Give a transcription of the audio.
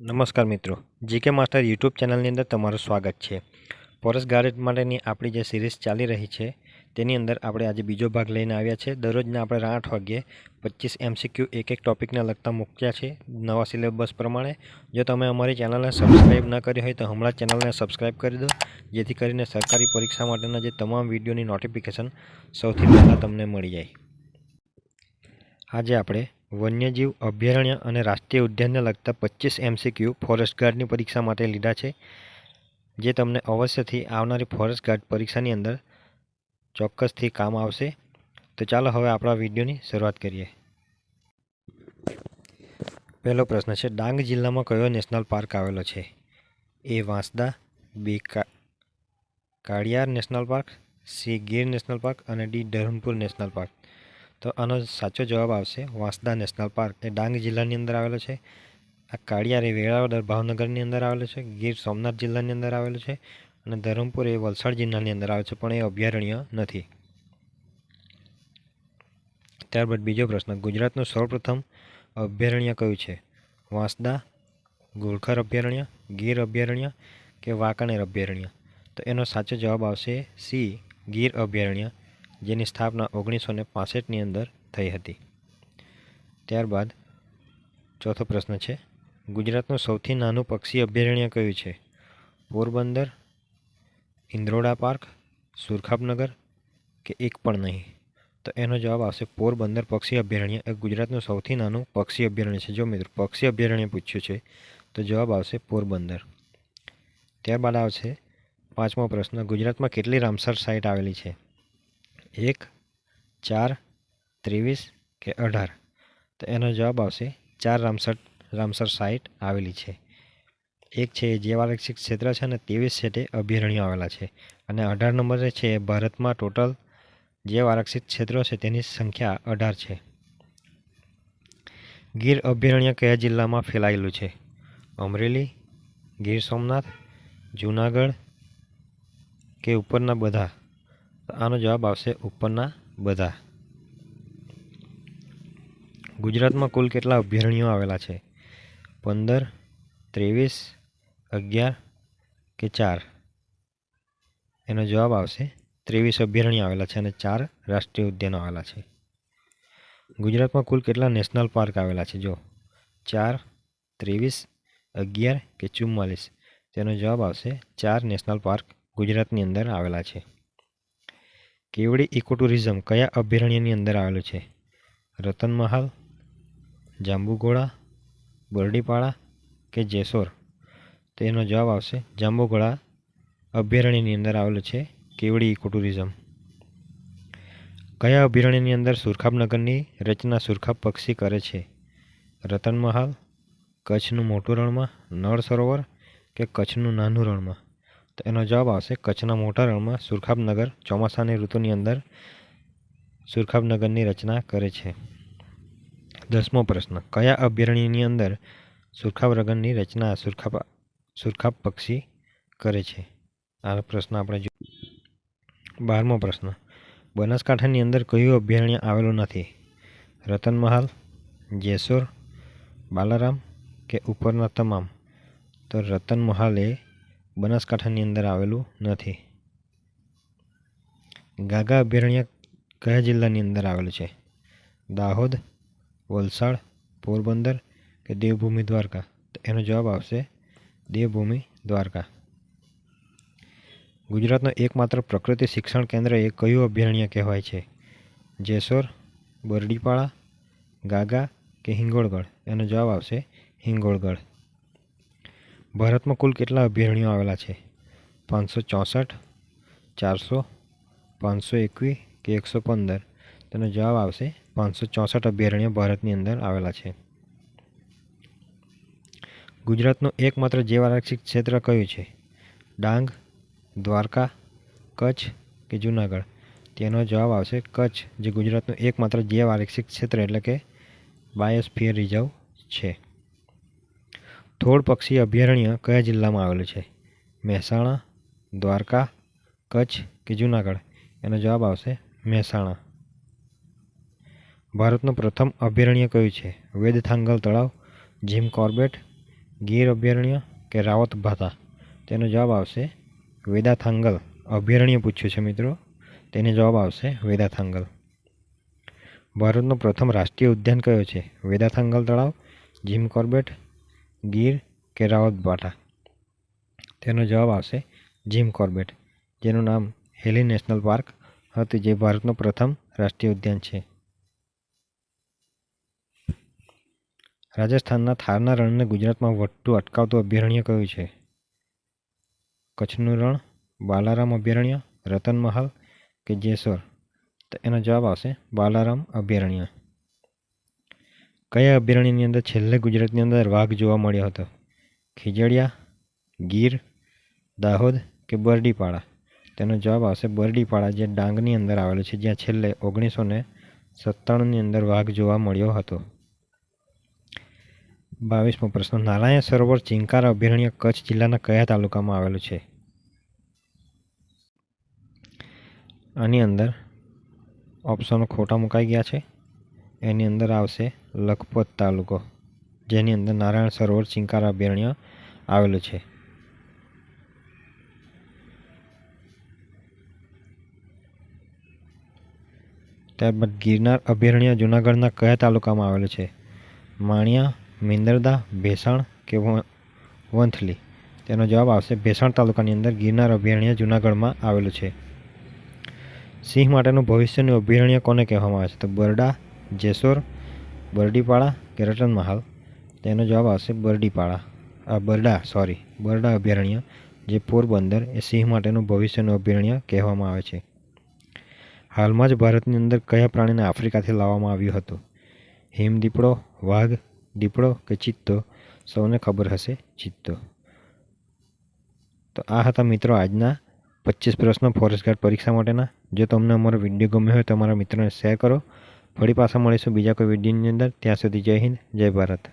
નમસ્કાર મિત્રો. GK master YouTube ચેનલની અંદર તમારું સ્વાગત છે. ફોરેસ્ટ ગાર્ડન માટેની આપણી જે સિરીઝ ચાલી રહી છે, તેની અંદર આપણે આજે બીજો ભાગ લઈને આવ્યા છે. દરરોજના આપણે આઠ વાગ્યે પચીસ એમસીક્યુ એક એક ટોપિકને લગતા મૂક્યા છે નવા સિલેબસ પ્રમાણે. જો તમે અમારી ચેનલને સબસ્ક્રાઈબ ન કરી હોય તો હમણાં ચેનલને સબસ્ક્રાઈબ કરી દો, જેથી કરીને સરકારી પરીક્ષા માટેના જે તમામ વિડીયોની નોટિફિકેશન સૌથી પહેલાં તમને મળી જાય. આજે આપણે વન્યજીવ અભયારણ્ય અને રાષ્ટ્રીય ઉદ્યાનને લગતા પચીસ એમસીક્યુ ફોરેસ્ટ ગાર્ડની પરીક્ષા માટે લીધા છે, જે તમને અવશ્યથી આવનારી ફોરેસ્ટ ગાર્ડ પરીક્ષાની અંદર ચોક્કસથી કામ આવશે. તો ચાલો હવે આપણા વિડીયોની શરૂઆત કરીએ. પહેલો પ્રશ્ન છે, ડાંગ જિલ્લામાં કયો નેશનલ પાર્ક આવેલો છે? A Vansda, B Kaliyar national park, C Gir national park અને ડી ધરમપુર નેશનલ પાર્ક. તો આનો સાચો જવાબ આવશે. વાંસદા નેશનલ પાર્ક એ ડાંગ જિલ્લાની અંદર આવેલો છે. આ કાળિયારી વેળાવદર ભાવનગરની અંદર આવેલો છે. ગીર સોમનાથ જિલ્લાની અંદર આવેલું છે. અને ધરમપુર એ વલસાડ જિલ્લાની અંદર આવે છે, પણ એ અભયારણ્ય નથી. ત્યારબાદ બીજો પ્રશ્ન, ગુજરાતનું સૌપ્રથમ અભયારણ્ય કયું છે? વાંસદા, ગોળખર અભયારણ્ય, ગીર અભયારણ્ય કે વાંકાનેર અભયારણ્ય? તો એનો સાચો જવાબ આવશે સી, ગીર અભયારણ્ય. જેની સ્થાપના ઓગણીસો ને પાસઠની અંદર થઈ હતી. ત્યારબાદ ચોથો પ્રશ્ન છે, ગુજરાતનું સૌથી નાનું પક્ષી અભયારણ્ય કયું છે? પોરબંદર ઇન્દ્રોડા પાર્ક, સુરખાબનગર કે એક પણ નહીં? તો એનો જવાબ આવશે પોરબંદર પક્ષી અભયારણ્ય. એ ગુજરાતનું સૌથી નાનું પક્ષી અભયારણ્ય છે. જો મિત્રો પક્ષી અભયારણ્ય પૂછ્યું છે, તો જવાબ આવશે પોરબંદર. ત્યારબાદ આવશે પાંચમો પ્રશ્ન, ગુજરાતમાં કેટલી રામસર સાઇટ આવેલી છે? એક, ચાર, ત્રેવીસ કે અઢાર? તો એનો જવાબ આવશે ચાર રામસર રામસર સાઇટ આવેલી છે. એક છે જે આરક્ષિત ક્ષેત્ર છે અને ત્રેવીસ છે તે અભયારણ્યો આવેલા છે. અને અઢાર નંબરે છે ભારતમાં ટોટલ જે આરક્ષિત ક્ષેત્રો છે તેની સંખ્યા અઢાર છે. ગીર અભયારણ્ય કયા જિલ્લામાં ફેલાયેલું છે? અમરેલી, ગીર સોમનાથ, જૂનાગઢ કે ઉપરના બધા? આનો જવાબ આવશે ઉપરના બધા. ગુજરાતમાં કુલ કેટલા અભયારણ્યો આવેલા છે? પંદર, ત્રેવીસ, અગિયાર કે ચાર? એનો જવાબ આવશે ત્રેવીસ અભયારણ્ય આવેલા છે અને ચાર રાષ્ટ્રીય ઉદ્યાનો આવેલા છે. ગુજરાતમાં કુલ કેટલા નેશનલ પાર્ક આવેલા છે? જો, ચાર, ત્રેવીસ, અગિયાર કે ચુમ્માલીસ? તેનો જવાબ આવશે ચાર નેશનલ પાર્ક ગુજરાતની અંદર આવેલા છે. કેવડી ઇકોટુરિઝમ કયા અભયારણ્યની અંદર આવેલું છે? રતનમહાલ જાંબુઘોડા, બરડીપાડા કે જેસોર? તો એનો જવાબ આવશે જાંબુઘોડા અભયારણ્યની અંદર આવેલું છે કેવડી ઇકોટુરિઝમ. કયા અભયારણ્યની અંદર સુરખાબનગરની રચના સુરખાબ પક્ષી કરે છે? રતનમહાલ કચ્છનું મોટું રણમાં, નળ સરોવર કે કચ્છનું નાનું રણમાં? તો એનો જવાબ આવશે કચ્છના મોટા રણમાં સુરખાબનગર ચોમાસાની ઋતુની અંદર સુરખાબનગરની રચના કરે છે. દસમો પ્રશ્ન, કયા અભયારણ્યની અંદર સુરખાબનગરની રચના સુરખાબ સુરખાબ પક્ષી કરે છે? આ પ્રશ્ન આપણે જો, બારમો પ્રશ્ન, બનાસકાંઠાની અંદર કયું અભયારણ્ય આવેલું નથી? રતનમહાલ, જેસોર, બાલારામ કે ઉપરના તમામ? તો રતનમહાલ એ બનાસકાંઠાની અંદર આવેલું નથી. ગાગા અભયારણ્ય કયા જિલ્લાની અંદર આવેલું છે? દાહોદ, વલસાડ, પોરબંદર કે દેવભૂમિ દ્વારકા? તો એનો જવાબ આવશે દેવભૂમિ દ્વારકા. ગુજરાતનો એકમાત્ર પ્રકૃતિ શિક્ષણ કેન્દ્ર એ કયું અભયારણ્ય કહેવાય છે? જેસોર, બરડીપાડા, ગાગા કે હિંગોળગઢ? એનો જવાબ આવશે હિંગોળગઢ. ભારતમાં કુલ કેટલા અભયારણ્યો આવેલા છે? પાંચસો ચોસઠ, ચારસો, પાંચસો એકવીસ કે એકસો પંદર? તેનો જવાબ આવશે પાંચસો ચોસઠ અભયારણ્ય ભારતની અંદર આવેલા છે. ગુજરાતનું એકમાત્ર જૈવ આરક્ષિત ક્ષેત્ર કયું છે? ડાંગ, દ્વારકા, કચ્છ કે જૂનાગઢ? તેનો જવાબ આવશે કચ્છ, જે ગુજરાતનું એકમાત્ર જૈવ આરક્ષિત ક્ષેત્ર એટલે કે બાયોસ્ફિયર રિઝર્વ છે. થોળ પક્ષી અભયારણ્ય કયા જિલ્લામાં આવેલું છે? મહેસાણા, દ્વારકા, કચ્છ કે જૂનાગઢ? એનો જવાબ આવશે મહેસાણા. ભારતનું પ્રથમ અભયારણ્ય કયું છે? વેદથાંગલ તળાવ, જીમ કોર્બેટ, ગીર અભયારણ્ય કે રાવત ભાતા તેનો જવાબ આવશે વેદાથાંગલ અભયારણ્ય પૂછ્યું છે મિત્રો. તેનો જવાબ આવશે વેદાથાંગલ ભારતનો પ્રથમ રાષ્ટ્રીય ઉદ્યાન કયો છે? વેદાથાંગલ તળાવ, જીમ કોર્બેટ ગીર કે રાવત ભાટા તેનો જવાબ આવશે જીમ કોર્બેટ, જેનું નામ હેલી નેશનલ પાર્ક હતું, જે ભારતનો પ્રથમ રાષ્ટ્રીય ઉદ્યાન છે. રાજસ્થાનના થારના રણને ગુજરાતમાં વધતું અટકાવતું અભયારણ્ય કયું છે? કચ્છનું રણ, બાલારામ અભયારણ્ય રતનમહલ કે જેસોર? તો એનો જવાબ આવશે બાલારામ અભયારણ્ય. કયા અભયારણ્યની અંદર છેલ્લે ગુજરાતની અંદર વાઘ જોવા મળ્યો હતો? ખીજડીયા, ગીર, દાહોદ કે બરડીપાડા? તેનો જવાબ આવશે બરડીપાડા, જે ડાંગની અંદર આવેલું છે, જ્યાં છેલ્લે ઓગણીસો ને સત્તાણુંની અંદર વાઘ જોવા મળ્યો હતો. બાવીસમો પ્રશ્ન, નારાયણ સરોવર ચિંકાર અભયારણ્ય કચ્છ જિલ્લાના કયા તાલુકામાં આવેલું છે? આની અંદર ઓપ્શનો ખોટા મુકાઈ ગયા છે. એની અંદર આવશે લખપત તાલુકો, જેની અંદર નારાયણ સરોવર ચિંકાર અભયારણ્ય આવેલું છે. ત્યારબાદ ગિરનાર અભયારણ્ય જૂનાગઢના કયા તાલુકામાં આવેલું છે? માણિયા, મિંદરદા, ભેસાણ કે વંથલી? તેનો જવાબ આવશે ભેસાણ તાલુકાની અંદર ગિરનાર અભયારણ્ય જૂનાગઢમાં આવેલું છે. સિંહ માટેનું ભવિષ્યનું અભયારણ્ય કોને કહેવામાં આવે છે? તો બરડા જેસોર બરડીપાળા કે રતનમહાલ તેનો જવાબ આવશે બરડીપાળા આ બરડા સોરી બરડા અભયારણ્ય, જે પોરબંદર એ સિંહ માટેનું ભવિષ્યનું અભયારણ્ય કહેવામાં આવે છે. હાલમાં જ ભારતની અંદર કયા પ્રાણીને આફ્રિકાથી લાવવામાં આવ્યું હતું? હિમ દીપડો, વાઘ દીપડો કે ચિત્તો? સૌને ખબર હશે ચિત્તો. તો આ હતા મિત્રો આજના પચીસ પ્રશ્નો ફોરેસ્ટ ગાર્ડ પરીક્ષા માટેના. જો તમને અમારો વીડિયો ગમ્યો હોય તો અમારા મિત્રોને શેર કરો. ફરી પાછા મળીશું બીજા કોઈ વિડીયોની અંદર. ત્યાં સુધી જય હિન્દ જય ભારત.